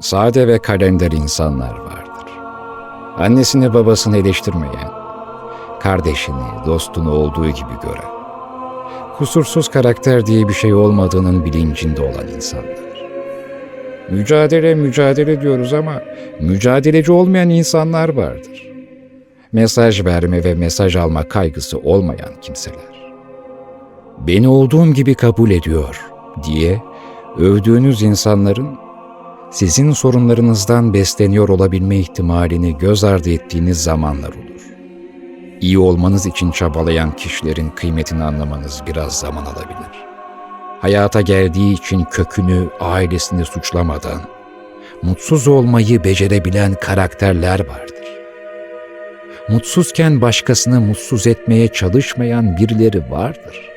sade ve kalender insanlar vardır. Annesini babasını eleştirmeyen, kardeşini, dostunu olduğu gibi gören, kusursuz karakter diye bir şey olmadığının bilincinde olan insanlar. Mücadele mücadele diyoruz ama mücadeleci olmayan insanlar vardır. Mesaj verme ve mesaj alma kaygısı olmayan kimseler. Beni olduğum gibi kabul ediyor diye övdüğünüz insanların sizin sorunlarınızdan besleniyor olabilme ihtimalini göz ardı ettiğiniz zamanlar olur. İyi olmanız için çabalayan kişilerin kıymetini anlamanız biraz zaman alabilir. Hayata geldiği için kökünü, ailesini suçlamadan, mutsuz olmayı becerebilen karakterler vardır. Mutsuzken başkasını mutsuz etmeye çalışmayan birileri vardır.